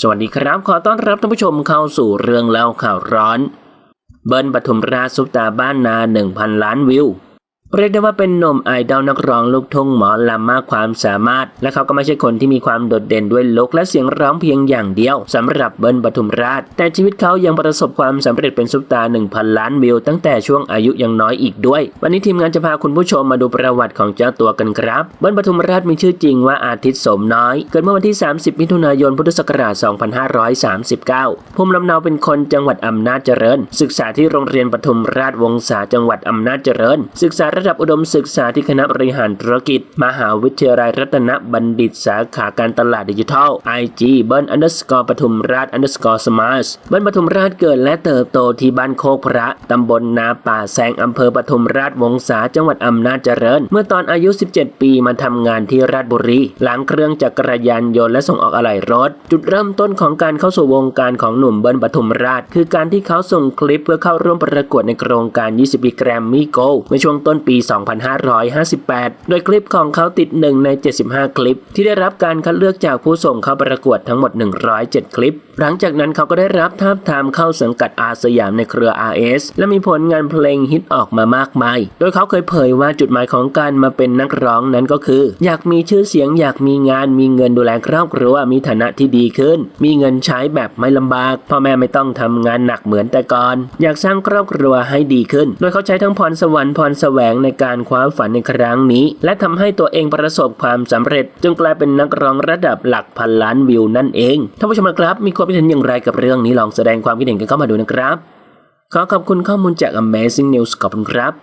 สวัสดีครับ ขอต้อนรับท่านผู้ชมเข้าสู่เรื่องเล่าข่าวร้อน เบิ้ลปทุมราชซุปตาบ้านนา 1,000 ล้านวิว เรียกได้ว่าเป็นหนุ่มไอดอลนักร้องลูกทุ่งหมอลำมากความสามารถ และเขาก็ไม่ใช่คนที่มีความโดดเด่นด้วยลุคและเสียงร้องเพียงอย่างเดียวสำหรับเบิ้ลปทุมราช แต่ชีวิตเขายังประสบความสำเร็จเป็นซุปตา1,000 ล้านวิวตั้งแต่ช่วงอายุยังน้อยอีกด้วย วันนี้ทีมงานจะพาคุณผู้ชมมาดูประวัติของเจ้าตัวกันครับ เบิ้ลปทุมราชมีชื่อจริงว่าอาทิตย์สมน้อย เกิดเมื่อวันที่ 30 มิถุนายนพุทธศักราช 2539 ภูมิลำเนาเป็นคนจังหวัดอำนาจเจริญ ศึกษาที่โรงเรียนปทุมราชวงศาจังหวัดอำนาจเจริญ ศึกษาระดับอุดมศึกษาที่คณะบริหารธุรกิจ มหาวิทยาลัยรัตนบัณฑิตสาขาการตลาดดิจิทัล IG เบิ้ลอันเดอร์สกอร์ปทุมราชอันเดอร์สกอร์สมาร์ทเบิ้ลปทุมราชเกิดและเติบโตที่บ้านโคกพระ ตำบลนาป่าแซงอำเภอปทุมราชวงศาจังหวัดอำนาจเจริญ เมื่อตอนอายุ 17 ปีมาทำงานที่ราชบุรีล้างเครื่องจักรยานยนต์และส่งออกอะไหล่รถ จุดเริ่มต้นของการเข้าสู่วงการของหนุ่มเบิ้ลปทุมราช คือการที่เขาส่งคลิปเพื่อเข้าร่วมประกวดในโครงการ 20 ปีแกรมมี่โกลในช่วงต้นปี 2558 โดยคลิปของเขาติดหนึ่งใน 75 คลิป ที่ได้รับการคัดเลือกจากผู้ส่งเข้าประกวดทั้งหมด 107 คลิป หลังจากนั้นเขาก็ได้รับทาบทามเข้าสังกัดอาสยามในเครือ RS และมีผลงานเพลงฮิตออกมามากมาย โดยเขาเคยเผยว่าจุดหมายของการมาเป็นนักร้องนั้นก็คือ อยากมีชื่อเสียงอยากมีงานมีเงินดูแลครอบครัวมีฐานะที่ดีขึ้น มีเงินใช้แบบไม่ลำบากพ่อแม่ไม่ต้องทำงานหนักเหมือนแต่ก่อน อยากสร้างครอบครัวให้ดีขึ้น โดยเขาใช้ทั้งพรสวรรค์พรแสวงในการคว้าฝันในครั้งนี้ และทำให้ตัวเองประสบความสำเร็จ จนกลายเป็นนักร้องระดับหลักพันล้านวิวนั่นเองท่านผู้ชมครับ มีความคิดเห็นอย่างไรกับเรื่องนี้ลองแสดงความคิดเห็นกันเข้ามาดูนะครับ ขอขอบคุณข้อมูลจาก Amazing News ขอบคุณครับ